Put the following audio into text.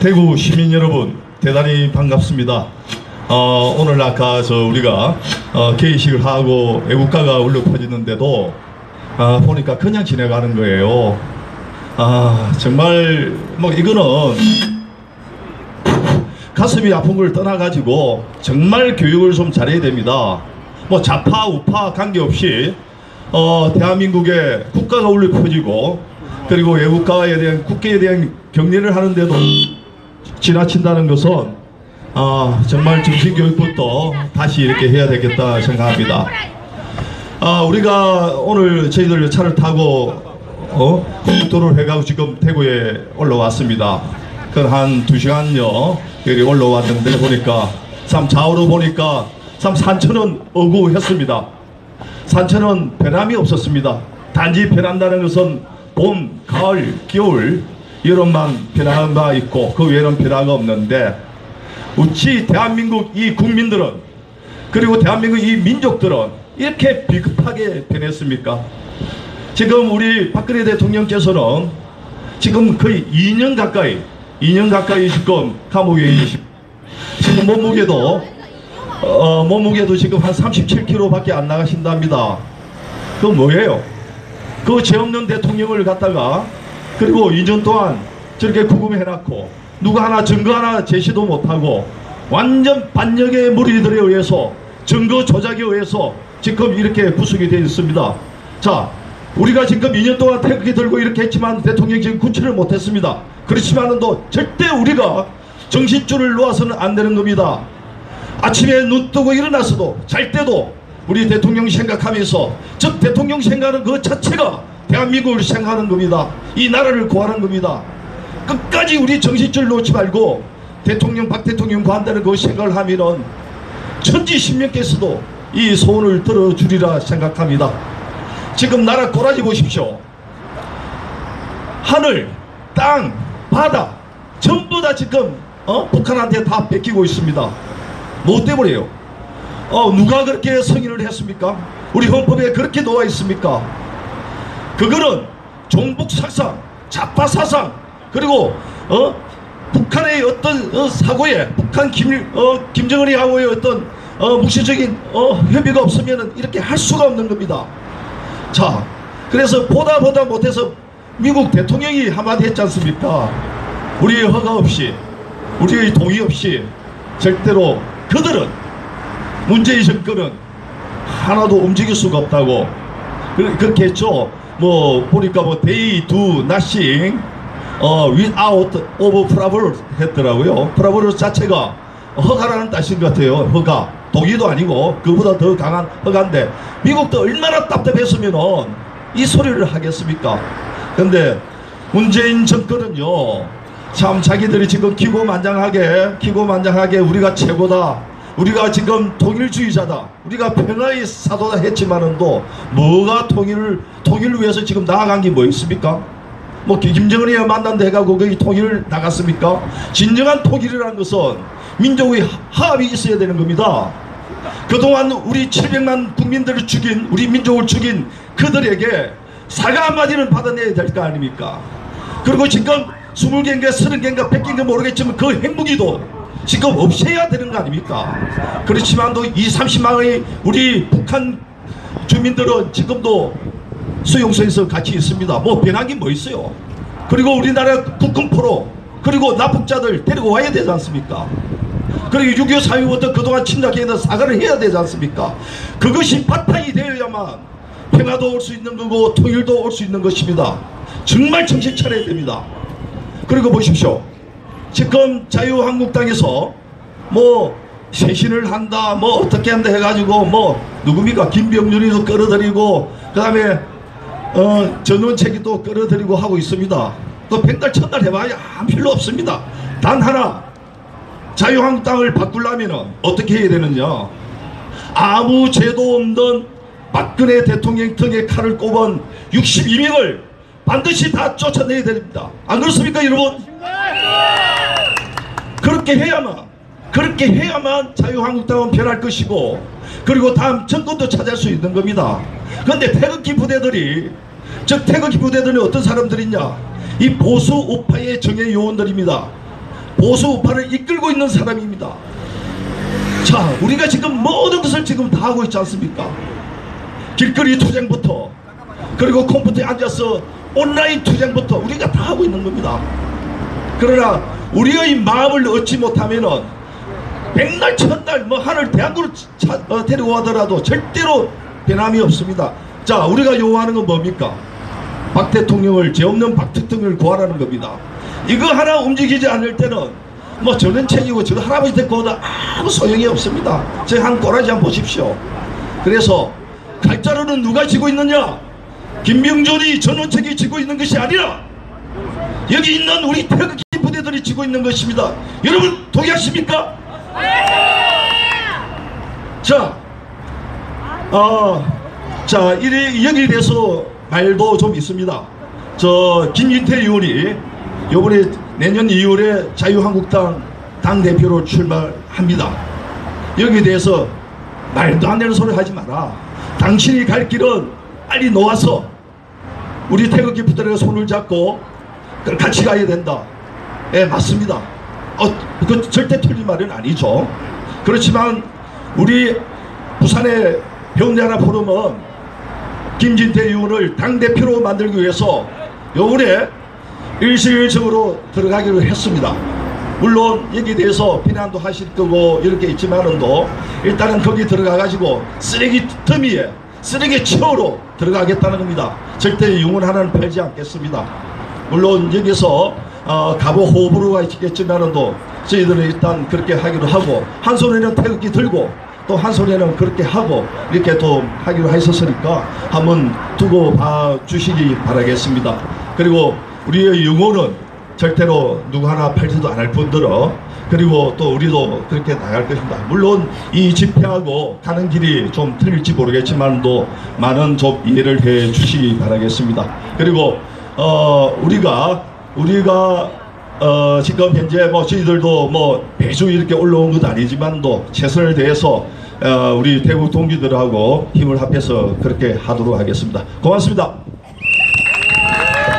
대구 시민 여러분 대단히 반갑습니다. 어, 오늘 아까 저 우리가 어, 개의식을 하고 애국가가 울려 퍼지는데도 아, 보니까 그냥 지나가는 거예요. 아 정말 뭐 이거는 가슴이 아픈 걸 떠나가지고 정말 교육을 좀 잘해야 됩니다. 뭐 좌파 우파 관계없이 어, 대한민국의 국가가 울려 퍼지고 그리고 외국가에 대한 국계에 대한 격려를 하는데도 지나친다는 것은 아, 정말 정신교육부터 다시 이렇게 해야 되겠다 생각합니다. 아, 우리가 오늘 저희들 차를 타고 어, 국도를 해가고 지금 대구에 올라왔습니다. 그한 두 시간여 여기 올라왔는데 보니까 참 좌우로 보니까 참 산천은 어구했습니다. 산천은 변함이 없었습니다. 단지 변한다는 것은 봄, 가을, 겨울 여름만 변화한 바 있고 그 외에는 변화가 없는데 우치 대한민국 이 국민들은 그리고 대한민국 이 민족들은 이렇게 비급하게 변했습니까? 지금 우리 박근혜 대통령께서는 지금 거의 2년 가까이 2년 가까이 지금 감옥에 계시 지금 몸무게도 어, 몸무게도 지금 한 37kg밖에 안 나가신답니다. 그 뭐예요? 그 죄 없는 대통령을 갖다가 그리고 2년 동안 저렇게 구금해놨고 누가 하나 증거 하나 제시도 못하고 완전 반역의 무리들에 의해서 증거 조작에 의해서 지금 이렇게 구속이 되어 있습니다. 자, 우리가 지금 2년 동안 태극기 들고 이렇게 했지만 대통령 지금 구치를 못했습니다. 그렇지만은 또 절대 우리가 정신줄을 놓아서는 안 되는 겁니다. 아침에 눈 뜨고 일어나서도 잘 때도 우리 대통령 생각하면서 즉 대통령 생각하는 그 자체가 대한민국을 생각하는 겁니다. 이 나라를 구하는 겁니다. 끝까지 우리 정신줄 놓지 말고 대통령 박 대통령 구한다는 그 생각을 하면은 천지 신명께서도 이 소원을 들어주리라 생각합니다. 지금 나라 꼬라지 보십시오. 하늘, 땅, 바다 전부 다 지금 어? 북한한테 다 뺏기고 있습니다. 뭐 때문에요? 어, 누가 그렇게 승인을 했습니까? 우리 헌법에 그렇게 놓아 있습니까? 그거는 종북 사상, 좌파 사상, 그리고 어 북한의 어떤 어, 사고에 북한 김 어, 김정은이 하고의 어떤 어, 묵시적인 어, 협의가 없으면 이렇게 할 수가 없는 겁니다. 자, 그래서 보다 보다 못해서 미국 대통령이 한마디 했지 않습니까? 우리의 허가 없이, 우리의 동의 없이 절대로 그들은 문재인 정권은 하나도 움직일 수가 없다고 그- 그렇게 했죠. 뭐 보니까 뭐 day do nothing 어 without of trouble 했더라고요. trouble 자체가 허가라는 뜻인 것 같아요. 허가 동의도 아니고 그보다 더 강한 허가인데 미국도 얼마나 답답했으면은 이 소리를 하겠습니까? 근데 문재인 정권은요 참 자기들이 지금 기고만장하게 기고만장하게 우리가 최고다 우리가 지금 통일주의자다 우리가 평화의 사도다 했지만은도 뭐가 통일을 통일을 위해서 지금 나아간 게 뭐 있습니까? 뭐 김정은이 만난다 해가지고 거기 통일을 나갔습니까? 진정한 통일이라는 것은 민족의 화합이 있어야 되는 겁니다. 그동안 우리 700만 국민들을 죽인 우리 민족을 죽인 그들에게 사과 한마디는 받아내야 될 거 아닙니까? 그리고 지금 20개인가 30개인가 100개인가 모르겠지만 그 핵무기도 지금 없애야 되는 거 아닙니까? 그렇지만도 2, 30만의 우리 북한 주민들은 지금도 수용소에서 같이 있습니다. 뭐 변한 게 뭐 있어요? 그리고 우리나라 북한포로 그리고 납북자들 데리고 와야 되지 않습니까? 그리고 6.25 사회부터 그동안 침략해서 사과를 해야 되지 않습니까? 그것이 바탕이 되어야만 평화도 올 수 있는 거고 통일도 올 수 있는 것입니다. 정말 정신 차려야 됩니다. 그리고 보십시오. 지금 자유한국당에서 뭐 쇄신을 한다 뭐 어떻게 한다 해가지고 뭐 누굽니까 김병준이도 끌어들이고 그 다음에 어 전원책이 또 끌어들이고 하고 있습니다. 또 백달 천달 해봐야 아무 필요 없습니다. 단 하나 자유한국당을 바꾸려면 어떻게 해야 되느냐 아무 죄도 없는 박근혜 대통령 등에 칼을 꼽은 62명을 반드시 다 쫓아내야 됩니다. 안 그렇습니까 여러분? 그렇게 해야만 그렇게 해야만 자유한국당은 변할 것이고 그리고 다음 정권도 찾을 수 있는 겁니다. 그런데 태극기 부대들이 즉 태극기 부대들이 어떤 사람들이냐 이 보수 우파의 정예 요원들입니다. 보수 우파를 이끌고 있는 사람입니다. 자, 우리가 지금 모든 것을 지금 다 하고 있지 않습니까? 길거리 투쟁부터 그리고 컴퓨터에 앉아서 온라인 투쟁부터 우리가 다 하고 있는 겁니다. 그러나 우리의 마음을 얻지 못하면은 백날 천날 뭐 하늘 대학으로 차- 어, 데리고 가더라도 절대로 변함이 없습니다. 자, 우리가 요구하는 건 뭡니까? 박 대통령을 죄 없는 박 대통령을 구하라는 겁니다. 이거 하나 움직이지 않을 때는 뭐 저는 책이고 저 할아버지 데리고 오다 아무 소용이 없습니다. 제 한 꼬라지 한번 보십시오. 그래서 갈자로는 누가 지고 있느냐? 김명준이 전원책이 지고 있는 것이 아니라 여기 있는 우리 태극 기 부대들이 지고 있는 것입니다. 여러분 동의하십니까? 자, 어, 자, 이 여기에 대해서 말도 좀 있습니다. 저 김인태 의원이 요번에 내년 2월에 자유한국당 당대표로 출마합니다. 여기에 대해서 말도 안 되는 소리 하지 마라. 당신이 갈 길은 빨리 놓아서 우리 태극기 부대가 손을 잡고 같이 가야 된다. 예, 맞습니다. 어, 그 절대 틀린 말은 아니죠. 그렇지만 우리 부산의 배운대하나 포럼은 김진태 의원을 당대표로 만들기 위해서 요번에 일시일적으로 들어가기로 했습니다. 물론 여기에 대해서 비난도 하실 거고 이렇게 있지만은도 일단은 거기 들어가 가지고 쓰레기 더미에 쓰레기 채우러 들어가겠다는 겁니다. 절대 영혼 하나는 팔지 않겠습니다. 물론 여기서 어, 가보 호불호가 있겠지만은도 저희들은 일단 그렇게 하기로 하고 한 손에는 태극기 들고 또 한 손에는 그렇게 하고 이렇게 또 하기로 했었으니까 한번 두고 봐 주시기 바라겠습니다. 그리고 우리의 영혼은 절대로 누구 하나 팔지도 않을 뿐더러 그리고 또 우리도 그렇게 나갈 것입니다. 물론 이 집회하고 가는 길이 좀 틀릴지 모르겠지만도 많은 좀 이해를 해 주시기 바라겠습니다. 그리고 어 우리가 우리가 어 지금 현재 뭐 저희들도 뭐 매주 이렇게 올라온 건 아니지만도 최선을 다해서 어 우리 대구 동기들하고 힘을 합해서 그렇게 하도록 하겠습니다. 고맙습니다.